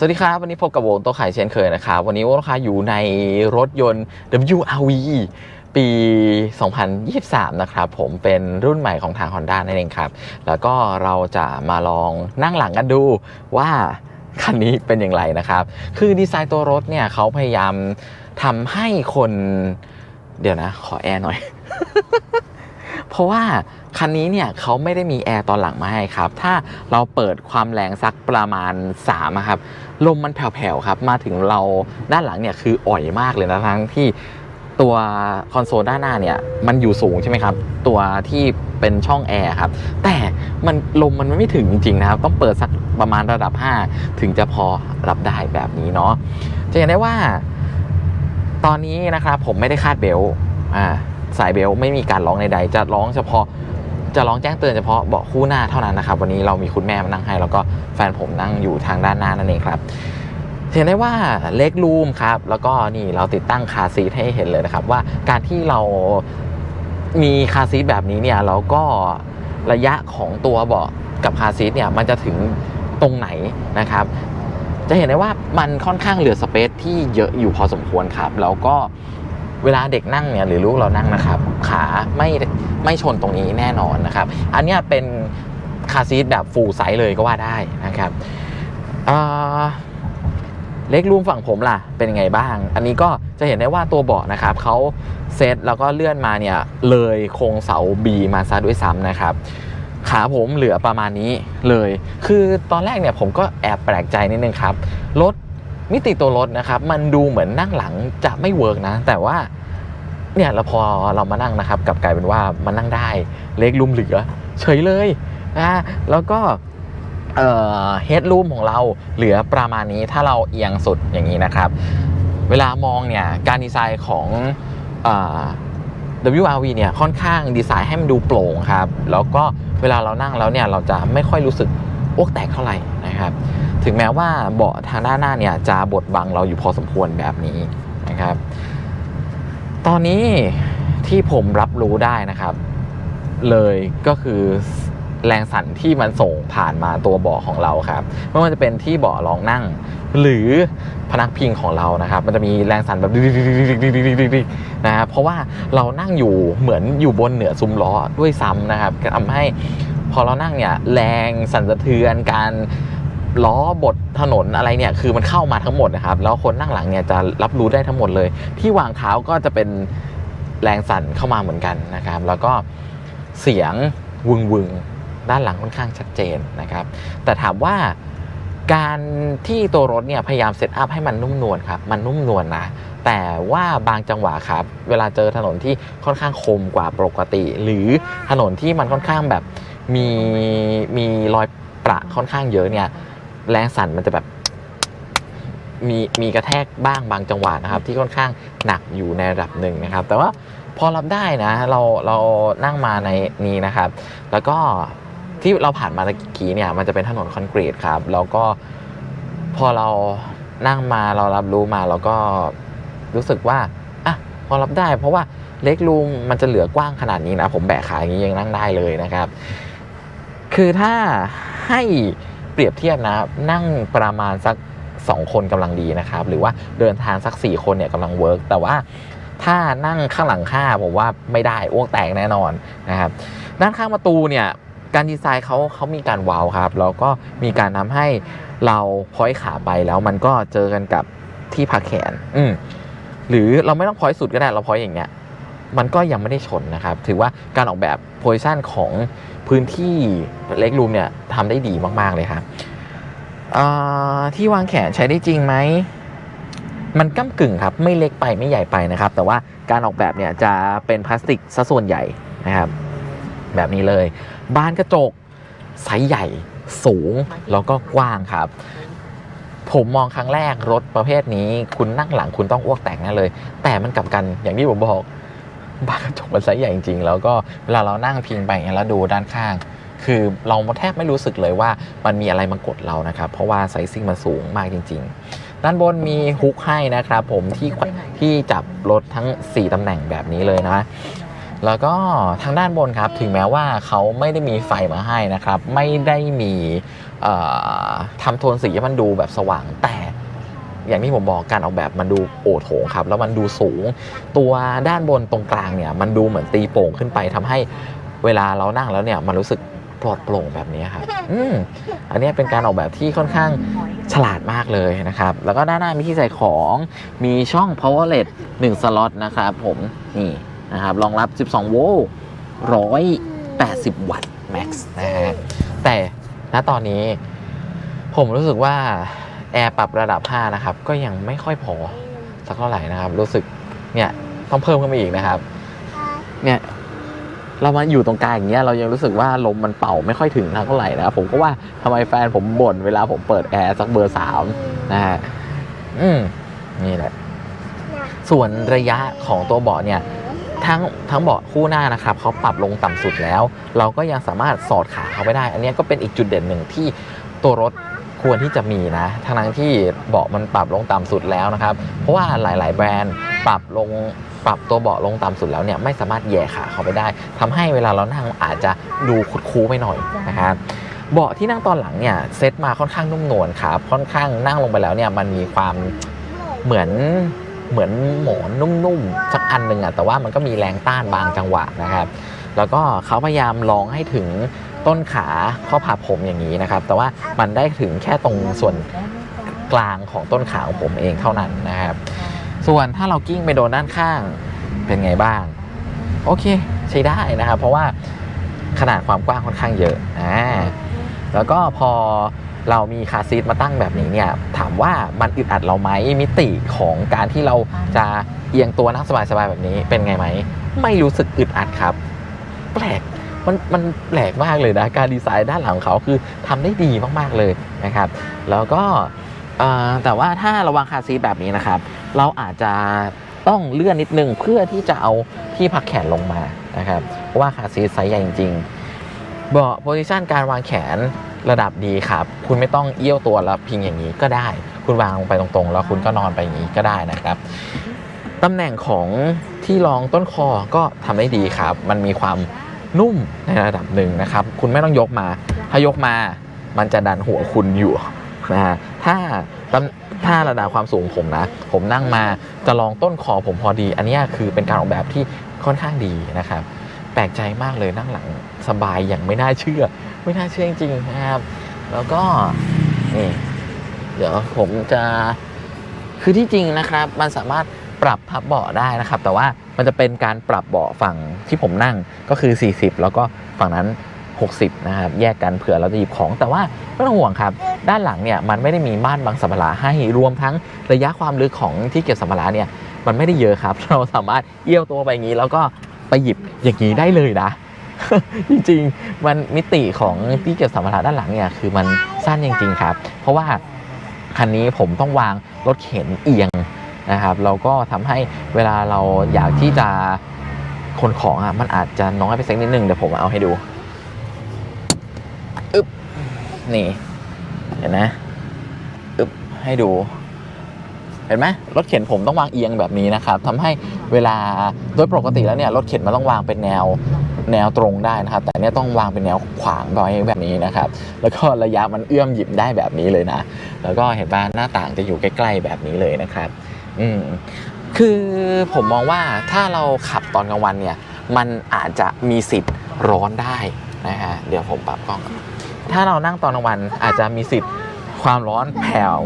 สวัสดีครับ วันนี้พบกับวงโต๊ะขายเช่นเคยนะครับ วันนี้วงโต๊ะขายอยู่ในรถยนต์ WRV ปี 2023 นะครับผมเป็นรุ่นใหม่ของทาง Honda นั่นเองครับ แล้วก็เราจะมาลองนั่งหลังกันดูว่าคันนี้เป็นอย่างไรนะครับ คือดีไซน์ตัวรถเนี่ยเขาพยายามทำให้คน เดี๋ยวนะ ขอแอร์หน่อย เพราะว่าคันนี้เนี่ยเขาไม่ได้มีแอร์ตอนหลังมาให้ครับ ถ้าเราเปิดความแรงสักประมาณ3ครับลมมันแผ่วๆครับมาถึงเราด้านหลังเนี่ยคืออ่อยมากเลยนะทั้งที่ตัวคอนโซลด้านหน้าเนี่ยมันอยู่สูงใช่ไหมครับ ตัวที่เป็นช่องแอร์ครับ แต่มันลมมันไม่ถึงจริงๆนะครับ ต้องเปิดสักประมาณระดับ 5 ถึงจะพอรับได้แบบนี้เนาะจะเห็นได้ว่า ตอนนี้นะครับผมไม่ได้คาดเบลต์อ่า สายเบลไม่มีการร้องใดๆจะร้องเฉพาะ จะร้องแจ้งเตือนเฉพาะเบาะคู่หน้าเท่านั้นนะครับ วันนี้เรามีคุณแม่มานั่งให้ แล้วก็แฟนผมนั่งอยู่ทางด้านหน้านั่นเองครับเห็นได้ว่าเล็กรูมครับ แล้วก็นี่เราติดตั้งคาซีทให้เห็นเลยนะครับ ว่าการที่เรามีคาซีทแบบนี้เนี่ยเราก็ระยะของตัวเบาะกับคาซีทเนี่ยมันจะถึงตรงไหนนะครับ จะเห็นได้ว่ามันค่อนข้างเหลือสเปซที่เยอะอยู่พอสมควรครับ แล้วก็ เวลาเด็กนั่งเนี่ยหรือลูกเรานั่งนะครับ ขาไม่ไม่ชนตรงนี้แน่นอนนะครับ อันนี้เป็นคาซีทแบบฟูลไซส์เลยก็ว่าได้นะครับเอ่อเล็กรูมฝั่งผมล่ะ เป็นยังไงบ้าง อันนี้ก็จะเห็นได้ว่าตัวเบาะนะครับเขาเซตแล้วก็เลื่อนมาเนี่ยเลยโครงเสา B มาซะด้วยซ้ำนะครับ ขาผมเหลือประมาณนี้เลย คือตอนแรกเนี่ยผมก็แอบแปลกใจนิดนึงครับ รถ มิติตัวรถนะครับ มันดูเหมือนนั่งหลังจะไม่เวิร์กนะ แต่ว่าเนี่ยเราพอเรามานั่งนะครับกลับกลายเป็นว่ามันนั่งได้เล็กลุมเหลือ เฉยเลยนะแล้วก็เออเฮดรูมของเราเหลือประมาณนี้ถ้าเราเอียงสุดอย่างนี้นะครับ เวลามองเนี่ยการดีไซน์ของเอ่อ WRV เนี่ยค่อนข้างดีไซน์ให้มันดูโปร่งครับ แล้วก็เวลาเรานั่งแล้วเนี่ยเราจะไม่ค่อยรู้สึกอ้วกแตกเท่าไหร่ นะครับ ถึงแม้ว่าเบาะทางด้านหน้าเนี่ยจะบดบังเราอยู่พอสมควรแบบนี้นะครับ ตอนนี้ที่ผมรับรู้ได้นะครับ เลยก็คือแรงสั่นที่มันส่งผ่านมาตัวเบาะของเราครับไม่ว่าจะเป็นที่เบาะรองนั่ง หรือพนักพิงของเรานะครับ มันจะมีแรงสั่นแบบนะครับเพราะว่าเรานั่งอยู่เหมือนอยู่บนเหนือซุ้มล้อด้วยซ้ำนะครับทำให้พอเรานั่งเนี่ยแรงสั่นสะเทือนการ ล้อบดถนนอะไรเนี่ยคือมันเข้ามาทั้งหมดนะครับแล้วคนนั่งหลังเนี่ยจะรับรู้ได้ทั้งหมดเลย ที่วางเท้าก็จะเป็นแรงสั่นเข้ามาเหมือนกันนะครับ แล้วก็เสียงวึงวึงด้านหลังค่อนข้างชัดเจนนะครับ แต่ถามว่าการที่ตัวรถเนี่ยพยายามเซตอัพให้มันนุ่มนวลครับ มันนุ่มนวลนะแต่ว่าบางจังหวะครับ เวลาเจอถนนที่ค่อนข้างคมกว่าปกติ หรือถนนที่มันค่อนข้างแบบมีมีรอยประค่อนข้างเยอะเนี่ย แรงสั่นมันจะแบบมีมีกระแทกบ้างบางจังหวะนะครับ ที่ค่อนข้างหนักอยู่ในระดับหนึ่งนะครับ แต่ว่าพอรับได้นะเราเรานั่งมาในนี้นะครับ แล้วก็ที่เราผ่านมาตะกี้เนี่ยมันจะเป็นถนนคอนกรีตครับแล้วก็พอเรานั่งมาเรารับรู้มาเราก็รู้สึกว่าอะพอรับได้ เพราะว่าเล็กรูมมันจะเหลือกว้างขนาดนี้นะผมแบกขาอย่างนี้ยังนั่งได้เลยนะครับ คือถ้าให้ เปรียบเทียบนะนั่งประมาณสัก 2 คนกำลังดีนะครับ หรือว่าเดินทางสัก 4 คนเนี่ยกำลังเวิร์กแต่ว่าถ้านั่งข้างหลังข้าผมว่าไม่ได้อ้วกแตกแน่นอนนะครับด้านข้างประตูเนี่ยการดีไซน์เขาเขามีการวาวครับแล้วก็มีการทำให้เราพอยขาไปแล้วมันก็เจอกันกับที่พักแขน อืมหรือเราไม่ต้องพอยสุดก็ได้เราพอยอย่างเงี้ยมันก็ยังไม่ได้ชนนะครับ ถือว่าการออกแบบ โพซิชันของพื้นที่เล็กรูมเนี่ยทำได้ดีมาก ๆ เลยครับที่วางแขนใช้ได้จริงไหม มันก้ากึ่งครับ ไม่เล็กไปไม่ใหญ่ไปนะครับ แต่ว่าการออกแบบเนี่ยจะเป็นพลาสติกซะส่วนใหญ่นะครับ แบบนี้เลยบานกระจกไซส์ใหญ่สูงแล้วก็กว้างครับ ผมมองครั้งแรกรถประเภทนี้ คุณนั่งหลังคุณต้องอ้วกแตกแน่เลย แต่มันกลับกันอย่างที่ผมบอก บานกระจกมันไซส์ใหญ่จริงๆ แล้วก็เวลาเรานั่งพิงไปอย่างเงี้ยแล้วดูด้านข้าง คือเราแทบไม่รู้สึกเลยว่ามันมีอะไรมากดเรานะครับ เพราะว่าไซซิ่งมันสูงมากจริง ๆ ด้านบนมีฮุกให้นะครับผมที่ที่จับรถทั้ง 4ตำแหน่งแบบนี้เลยนะแล้วก็ทางด้านบนครับถึงแม้ว่าเขาไม่ได้มีไฟมาให้นะครับ ไม่ได้มีเอ่อทำโทนสีให้มันดูแบบสว่างแต่ อย่างที่ผมบอกการออกแบบมันดูโอโถงครับ แล้วมันดูสูง ตัวด้านบนตรงกลางเนี่ย มันดูเหมือนตีโป่งขึ้นไปทำให้เวลาเรานั่งแล้วเนี่ยมันรู้สึกปลอดโปร่งแบบนี้ครับอืมอันนี้เป็นการออกแบบที่ค่อนข้างฉลาดมากเลยนะครับ แล้วก็ด้านหน้ามีที่ใส่ของ มีช่อง power LED 1สล็อตนะครับผมนี่นะครับรองรับ 12 โวลต์180 วัตต์แม็กซ์นะฮะแต่ณตอนนี้ผมรู้สึกว่า แอร์ปรับระดับ 5 นะครับ ก็ยังไม่ค่อยพอสักเท่าไหร่นะครับ รู้สึกเนี่ยต้องเพิ่มขึ้นมาอีกนะครับ เนี่ยเรามาอยู่ตรงกลางอย่างเงี้ยเรายังรู้สึกว่าลมมันเป่าไม่ค่อยถึงเท่าไหร่นะครับผมก็ว่าทำไมแฟนผมบ่นเวลาผมเปิดแอร์สักเบอร์สามนะฮะอืมนี่แหละ ส่วนระยะของตัวเบาะเนี่ย ทั้งทั้งเบาะคู่หน้านะครับเขาปรับลงต่ำสุดแล้ว เราก็ยังสามารถสอดขาเข้าไปได้ อันเนี้ยก็เป็นอีกจุดเด่นหนึ่งที่ตัวรถ ควรที่จะมีนะทั้งนั้นที่เบาะมันปรับลงต่ำสุดแล้วนะครับ เพราะว่าหลาย ๆ แบรนด์ปรับลงปรับตัวเบาะลงต่ำสุดแล้วเนี่ยไม่สามารถแหย่ขาเข้าไปได้ทำให้เวลาเรานั่งอาจจะดูคุดคู้ไปหน่อยนะครับเบาะที่นั่งตอนหลังเนี่ยเซตมาค่อนข้างนุ่มนวลครับค่อนข้างนั่งลงไปแล้วเนี่ยมันมีความเหมือนเหมือนหมอนนุ่มๆสักอันหนึ่งอะแต่ว่ามันก็มีแรงต้านบางจังหวะนะครับ แล้วก็เขาพยายามลองให้ถึงต้นขาข้อพับผมอย่างนี้นะครับ แต่ว่ามันได้ถึงแค่ตรงส่วนกลางของต้นขาของผมเองเท่านั้นนะครับ ส่วนถ้าเรากิ้งไปโดนด้านข้างเป็นไงบ้าง โอเคใช้ได้นะครับ เพราะว่าขนาดความกว้างค่อนข้างเยอะอ่าแล้วก็พอเรามีคาซีทมาตั้งแบบนี้เนี่ยถามว่ามันอึดอัดเราไหมมิติของการที่เราจะเอียงตัวนั่งสบายๆแบบนี้เป็นไงไหม ไม่รู้สึกอึดอัดครับ ปลกมันมันแปลกมากเลยนะการดีไซน์ด้านหลังของเขาคือทำได้ดีมากๆเลยนะครับ แล้วก็เอ่อแต่ว่าถ้าระวังคาซีแบบนี้นะครับ เราอาจจะต้องเลื่อนนิดนึงเพื่อที่จะเอาที่พักแขนลงมานะครับเพราะว่าคาซีไซส์ใหญ่จริงๆเบาะโพซิชันการวางแขนระดับดีครับ คุณไม่ต้องเอี้ยวตัวแล้วพิงอย่างนี้ก็ได้ คุณวางลงไปตรงๆ แล้วคุณก็นอนไปอย่างนี้ก็ได้นะครับตำแหน่งของที่รองต้นคอก็ทำได้ดีครับ มันมีความ นุ่มในระดับหนึ่งนะครับ คุณไม่ต้องยกมา ถ้ายกมามันจะดันหัวคุณอยู่นะฮะถ้าถ้าระดับความสูงผมนะ ผมนั่งมาจะลองต้นคอผมพอดี อันนี้คือเป็นการออกแบบที่ค่อนข้างดีนะครับ แปลกใจมากเลยนั่งหลังสบายอย่างไม่น่าเชื่อ ไม่น่าเชื่อจริงๆนะครับ แล้วก็นี่เดี๋ยวผมจะคือที่จริงนะครับมันสามารถ ปรับพับเบาะได้นะครับ แต่ว่ามันจะเป็นการปรับเบาะฝั่งที่ผมนั่งก็คือ 40 แล้วก็ฝั่งนั้น 60 นะครับ แยกกันเผื่อเราจะหยิบของ แต่ว่าไม่ต้องห่วงครับ ด้านหลังเนี่ยมันไม่ได้มีม่านบังสัมภาระให้รวมทั้งระยะความลึกของที่เก็บสัมภาระเนี่ยมันไม่ได้เยอะครับ เราสามารถเอี้ยวตัวไปอย่างนี้ แล้วก็ไปหยิบอย่างนี้ได้เลยนะจริงๆ มันมิติของที่เก็บสัมภาระด้านหลังเนี่ยคือมันสั้นจริงๆครับ เพราะว่าคันนี้ผมต้องวางรถเข็นเอียง นะครับแล้วก็ทำให้เวลาเราอยากที่จะขนของอะมันอาจจะน้อยไปสักนิดนึงเดี๋ยวผมเอาให้ดูอึ๊บนี่เห็นไหมอึ๊บให้ดูเห็นไหมรถเข็นผมต้องวางเอียงแบบนี้นะครับทำให้เวลาโดยปกติแล้วเนี่ยรถเข็นมันต้องวางเป็นแนวแนวตรงได้นะครับ แต่เนี่ยต้องวางเป็นแนวขวางไว้แบบนี้นะครับ แล้วก็ระยะมันเอื้อมหยิบได้แบบนี้เลยนะ แล้วก็เห็นว่าหน้าต่างจะอยู่ใกล้ ๆ แบบนี้เลยนะครับ อืมคือผมมองว่าถ้าเราขับตอนกลางวันเนี่ย มันอาจจะมีสิทธิ์ร้อนได้นะฮะเดี๋ยวผมปรับกล้อง ถ้าเรานั่งตอนกลางวันอาจจะมีสิทธิ์ความร้อนแผ่ว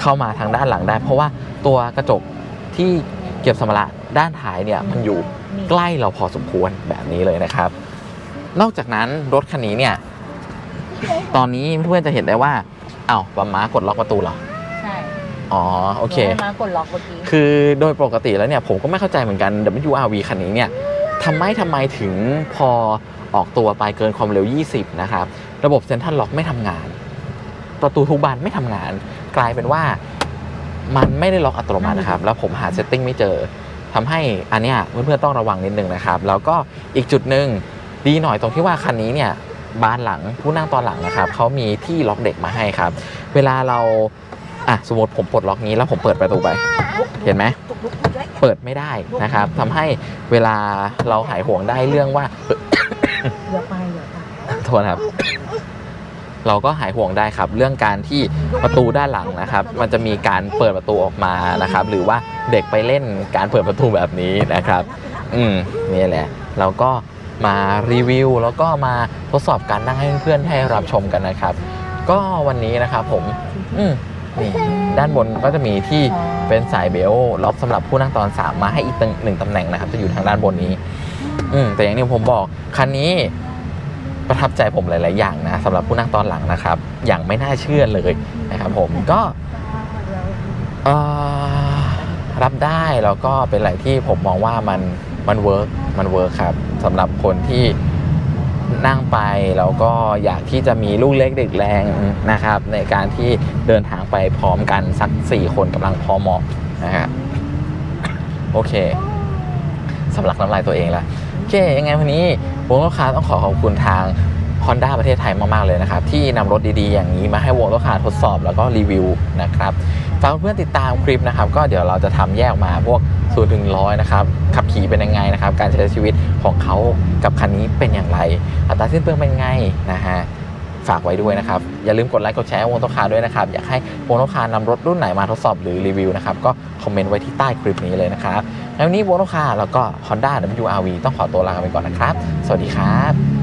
เข้ามาทางด้านหลังได้ เพราะว่าตัวกระจกที่เก็บสมระด้านท้ายเนี่ยมันอยู่ใกล้เราพอสมควรแบบนี้เลยนะครับ นอกจากนั้นรถคันนี้เนี่ย ตอนนี้เพื่อนจะเห็นได้ว่าอ้าวปั๊มมากดล็อกประตูเหรอ อ๋อ โอเคโดนมากดล็อกเมื่อกี้ คือโดยปกติแล้วเนี่ย ผมก็ไม่เข้าใจเหมือนกัน WRV คันนี้เนี่ยทำไมทำไมถึงพอออกตัวไปเกินความเร็ว 20 นะครับ ระบบเซ็นทรัลล็อกไม่ทำงาน ประตูทุกบานไม่ทำงาน กลายเป็นว่ามันไม่ได้ล็อกอัตโนมัตินะครับ แล้วผมหาเซตติ้งไม่เจอทำให้อันเนี้ยเพื่อนๆต้องระวังนิดนึงนะครับ แล้วก็อีกจุดหนึ่งดีหน่อยตรงที่ว่าคันนี้เนี่ยบานหลังผู้นั่งตอนหลังนะครับเขามีที่ล็อกเด็กมาให้ครับ เวลาเรา อะสมมติผมปลดล็อกนี้แล้วผมเปิดประตูไป เห็นไหมเปิดไม่ได้นะครับทำให้เวลาเราหายห่วงได้เรื่องว่าอย่าไปอย่าไปโทษครับ เราก็หายห่วงได้ครับ เรื่องการที่ประตูด้านหลังนะครับ มันจะมีการเปิดประตูออกมานะครับ หรือว่าเด็กไปเล่นการเปิดประตูแบบนี้นะครับ อืมนี่แหละเราก็มารีวิวแล้วก็มาทดสอบการนั่งให้เพื่อนๆให้รับชมกันนะครับ ก็วันนี้นะครับผม อืม นี่ด้านบนก็จะมีที่เป็นสายเบลต์ล็อกสำหรับผู้นั่งตอนสามมาให้อีกตึงหนึ่งตำแหน่งนะครับ จะอยู่ทางด้านบนนี้ อืมแต่อย่างที่ผมบอกคันนี้ประทับใจผมหลาย ๆ อย่างนะสำหรับผู้นั่งตอนหลังนะครับ อย่างไม่น่าเชื่อเลยนะครับ ผมก็เอ่อรับได้แล้วก็เป็นอะไรที่ผมมองว่ามันมันเวิร์กมันเวิร์กครับสำหรับคนที่ นั่งไปแล้วก็อยากที่จะมีลูกเล็กเด็กแรงนะครับ ในการที่เดินทางไปพร้อมกันสัก 4 คนกำลังพอเหมาะนะฮะโอเคสำหรับน้ำลายตัวเองละโอเคยังไงวันนี้วงลูกค้าต้องขอขอบคุณทาง Honda ประเทศไทยมาก ๆ เลยนะครับ ที่นำรถดี ๆ อย่างนี้มาให้วงลูกค้าทดสอบแล้วก็รีวิวนะครับฝากเพื่อนติดตามคลิปนะครับ ก็เดี๋ยวเราจะทำแยกมาพวก0ูนถึงร้อยนะครับขับขี่เป็นยังไงนะครับ การใช้ชีวิตของเขากับคันนี้เป็นอย่างไร อัตราสิ้นเปลืองเป็นไงนะฮะฝากไว้ด้วยนะครับ อย่าลืมกดไลค์กดแชร์วงโตคาด้วยนะครับ อยากให้วงโตคานำรถรุ่นไหนมาทดสอบหรือรีวิวนะครับ ก็คอมเมนต์ไว้ที่ใต้คลิปนี้เลยนะครับแล้ววันนี้วงโตคาแล้วก็ Honda WRV ต้องขอตัวลาไปก่อนนะครับ สวัสดีครับ